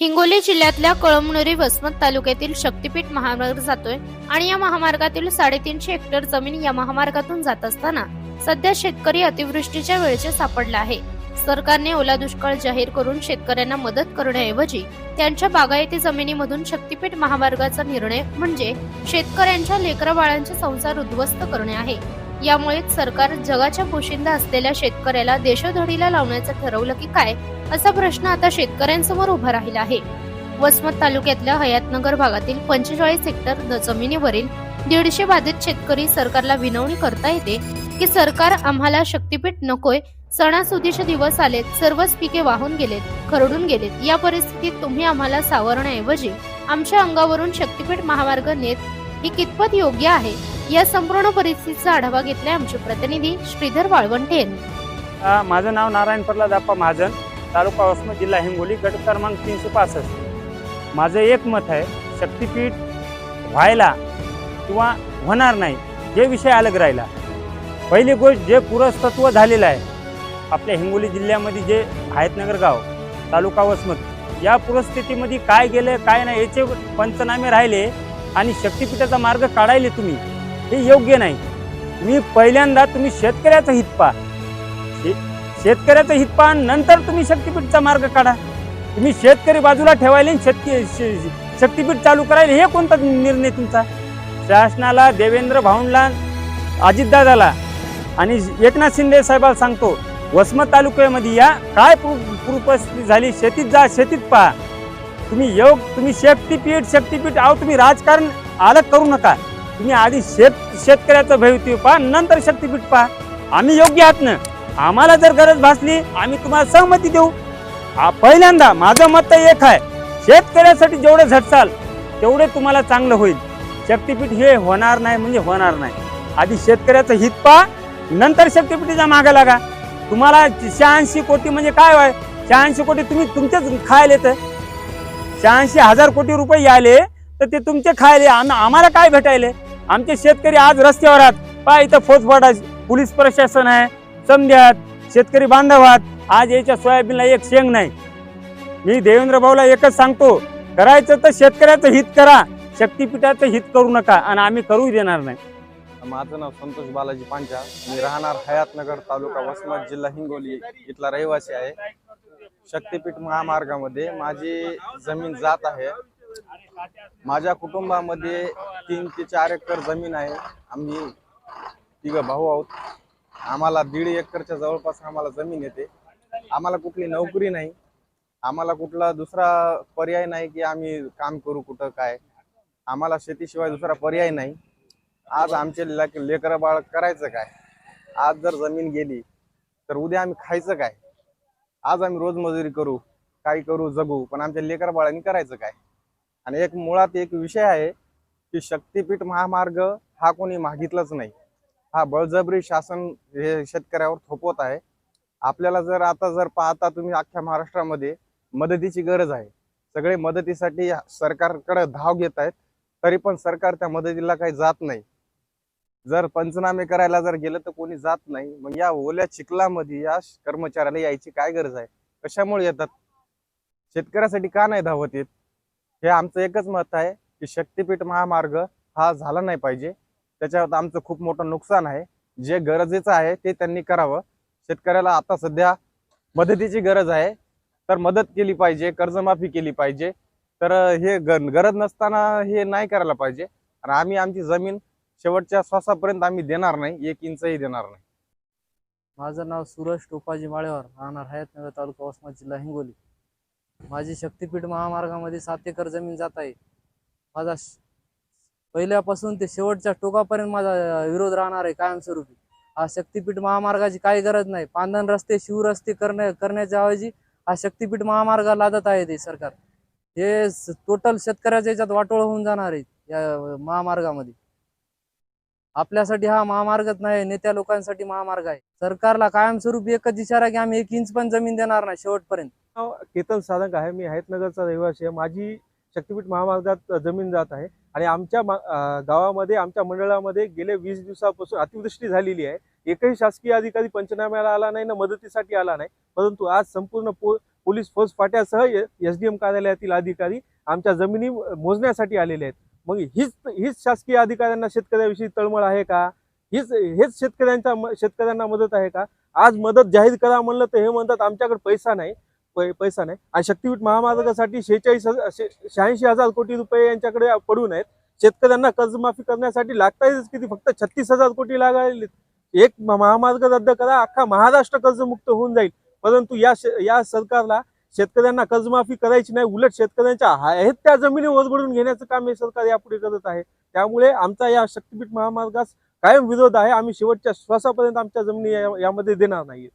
हिंगोली जिल्ह्यातल्या कळमनुरी वसमत तालुक्यातील शक्तीपीठ महामार्ग जातोय आणि या महामार्गातील साडेतीनशे हेक्टर जमीन या महामार्गातून जात असताना सध्या शेतकरी अतिवृष्टीच्या वेळेचे सापडला आहे. सरकारने ओला दुष्काळ जाहीर करून शेतकऱ्यांना मदत करण्याऐवजी त्यांच्या बागायती जमिनीमधून शक्तीपीठ महामार्गाचा निर्णय म्हणजे शेतकऱ्यांच्या लेकरबाळांचे संसार उद्ध्वस्त करणे आहे. यामुळेच सरकार जगाच्या पोशिंदा असलेल्या शेतकऱ्याला देशोधडीला लावण्याचं ठरवलं की काय असा प्रश्न आता शेतकऱ्यांसमोर उभा राहिला आहे. वसमत तालुक्यातल्या हयातनगर भागातील पंचेचाळीस हेक्टर जमिनीवरील दीडशे बाधित शेतकरी सरकारला विनवणी करता येते की सरकार आम्हाला शक्तीपीठ नकोय सणासुदीचे दिवस आलेत सर्वच पिके वाहून गेलेत खरडून गेलेत या परिस्थितीत तुम्ही आम्हाला सावरण्याऐवजी आमच्या अंगावरून शक्तीपीठ महामार्ग नेत ही कितपत योग्य आहे? या संपूर्ण परिस्थितीचा आढावा घेतलाय आमचे प्रतिनिधी श्रीधर वाळवंटे यांनी. माझं नाव नारायण प्रल्हाद आप्पा महाजन तालुका वसमत जिल्हा हिंगोली गट क्रमांक तीनशे पासष्ट. माझं एक मत आहे शक्तीपीठ व्हायला किंवा होणार नाही हे विषय अलग राहिला. पहिली गोष्ट जे पुरस्तत्व झालेलं आहे आपल्या हिंगोली जिल्ह्यामध्ये जे हायतनगर गाव तालुका वसमत या पुरस्थितीमध्ये काय गेलं काय नाही याचे पंचनामे राहिले आणि शक्तीपीठाचा मार्ग काढायले तुम्ही. हे योग्य नाही. मी पहिल्यांदा तुम्ही शेतकऱ्याचं हित पहा. शेतकऱ्याचं हित पहा नंतर तुम्ही शक्तीपीठचा मार्ग काढा. तुम्ही शेतकरी बाजूला ठेवायला शक्ती शक्तीपीठ चालू करायला हे कोणता निर्णय तुमचा? शासनाला देवेंद्र भाऊंला अजितदादाला आणि एकनाथ शिंदे साहेबाला सांगतो वसमत तालुक्यामध्ये या काय पूर झाली? शेतीत जा शेतीत पहा. तुम्ही योग तुम्ही शक्तीपीठ शक्तीपीठ आहो तुम्ही राजकारण अलग करू नका. तुम्ही आधी शेत शेतकऱ्याचं भवितव्य पहा नंतर शक्तीपीठ पहा. आम्ही योग्य आहात ना? आम्हाला जर गरज भासली आम्ही तुम्हाला सहमती देऊ. पहिल्यांदा माझं मत तर एक आहे शेतकऱ्यासाठी जेवढे झटसाल तेवढे तुम्हाला चांगलं होईल. शक्तीपीठ हे होणार नाही म्हणजे होणार नाही. आधी शेतकऱ्याचं हित पहा नंतर शक्तीपीठीचा मागा लागा. तुम्हाला शहाऐंशी कोटी म्हणजे काय व्हाय शहाऐंशी कोटी तुम्ही तुमचेच खायला येतं शहाऐंशी हजार कोटी रुपये यायले तर ते तुमचे खायले. आणि आम्हाला काय भेटायले? आमचे शेतकरी आज रस्त्यावर आहात. पहा इथं फौजफाटा पोलीस प्रशासन आहे. समध्यात शेतकरी बांधव आहात. आज याच्या सोयाबीनला एक शेंग नाही. मी देवेंद्र भाऊला एकच सांगतो करायचं तर शेतकऱ्याचं हित करा. शक्तीपीठाचं हित करू नका आणि आम्ही करू देणार नाही. माझं नाव संतोष बालाजी पांचा मी राहणार हयातनगर तालुका वसमत जिल्हा हिंगोली इथला रहिवासी आहे. शक्तीपीठ महामार्गामध्ये माझी जमीन जात आहे. माझ्या कुटुंबामध्ये तीन ते चार एकर जमीन आहे. आम्ही तिघं भाऊ आहोत. आम्हाला दीड एकरच्या जवळपास आम्हाला जमीन येते. आम्हाला कुठली नोकरी नाही. आम्हाला कुठला दुसरा पर्याय नाही की आम्ही काम करू कुठं काय. आम्हाला शेतीशिवाय दुसरा पर्याय नाही. आज आमचे लेकर बाळ करायचं काय? आज जर जमीन गेली तर उद्या आम्ही खायचं काय? आज आम्ही रोजमजुरी करू काही करू जगू पण आमच्या लेकर बाळांनी करायचं काय? आणि एक मुळात एक विषय आहे की शक्तीपीठ महामार्ग हा कोणी मागितलाच नाही. हा बळजबरी शासन हे शेतकऱ्यावर थोपवत आहे. आपल्याला जर आता जर पाहता तुम्ही अख्ख्या महाराष्ट्रामध्ये मदतीची गरज आहे. सगळे मदतीसाठी सरकारकडे धाव घेत आहेत. तरी पण सरकार त्या मदतीला काही जात नाही. जर पंचनामे करायला जर गेलं तर कोणी जात नाही. मग या ओल्या चिखलामध्ये या कर्मचाऱ्याला यायची काय गरज आहे? कशामुळे येतात? शेतकऱ्यासाठी का नाही धावत येत? हे आमचं एकच मत आहे की शक्तीपीठ महामार्ग हा झाला नाही पाहिजे. त्याच्यावर आमचं खूप मोठं नुकसान आहे. जे गरजेचं आहे ते त्यांनी करावं. शेतकऱ्याला आता सध्या मदतीची गरज आहे. तर मदत केली पाहिजे कर्जमाफी केली पाहिजे. तर हे गरज नसताना हे नाही करायला पाहिजे. आणि आम्ही आमची जमीन शेवटच्या श्वासापर्यंत आम्ही देणार नाही एक इंचही देणार नाही. माझं नाव सुरज टोपाजी माळेवर राहणार हयातनगर तालुका वसमत जिल्हा हिंगोली. माझी शक्तीपीठ महामार्गामध्ये सात एकर जमीन जात आहे. माझा पहिल्यापासून ते शेवटच्या टोकापर्यंत माझा विरोध राहणार आहे कायमस्वरूपी. हा शक्तीपीठ महामार्गाची काही गरज नाही. पांधन रस्ते शिवरस्ते करण्या करण्याच्या ऐवजी हा शक्तीपीठ महामार्ग लादत आहे ते सरकार. हे टोटल शेतकऱ्याच्या याच्यात वाटोळ होऊन जाणार आहे या महामार्गामध्ये. आपल्यासाठी हा महामार्गच नाही नेत्या लोकांसाठी महामार्ग आहे. सरकारला कायमस्वरूपी एकच इशारा की आम्ही एक इंच पण जमीन देणार नाही शेवटपर्यंत. नाव केतन साधक आहे. मी हयतनगरचा रहिवासी आहे. माझी शक्तीपीठ महामार्गात जमीन जात आहे. आणि आमच्या मा- गावामध्ये आमच्या मंडळामध्ये गेले वीस दिवसापासून अतिवृष्टी झालेली आहे. एकही शासकीय अधिकारी पंचनाम्याला आला नाही ना मदतीसाठी आला नाही. परंतु आज संपूर्ण पो पोलीस फोर्स फाट्यासह एस डी एम कार्यालयातील अधिकारी आमच्या जमिनी मोजण्यासाठी आलेले आहेत. मग हीच हीच शासकीय अधिकाऱ्यांना शेतकऱ्याविषयी तळमळ आहे का? हीच हेच शेतकऱ्यांच्या म- शेतकऱ्यांना मदत आहे का? आज मदत जाहीर करा म्हणलं तर हे म्हणतात आमच्याकडे पैसा नाही. पै- पैसा नाही. आणि शक्तीपीठ महामार्गासाठी शेहेचाळीस शहाऐंशी हजार कोटी रुपये यांच्याकडे पडून आहेत शेतकऱ्यांना कर्जमाफी करण्यासाठी लागतायच किती? फक्त छत्तीस हजार कोटी लागायले एक महामार्ग रद्द करा अख्खा महाराष्ट्र कर्जमुक्त होऊन जाईल. परंतु या या सरकारला शेतकऱ्यांना कर्जमाफी करायची नाही. उलट शेतकऱ्यांच्या आहेत त्या जमिनी ओरबडून घेण्याचं काम हे सरकार यापुढे करत आहे. त्यामुळे आमचा या शक्तीपीठ महामार्गास कायम विरोध आहे. आम्ही शेवटच्या श्वासापर्यंत आमच्या जमिनी यामध्ये देणार नाही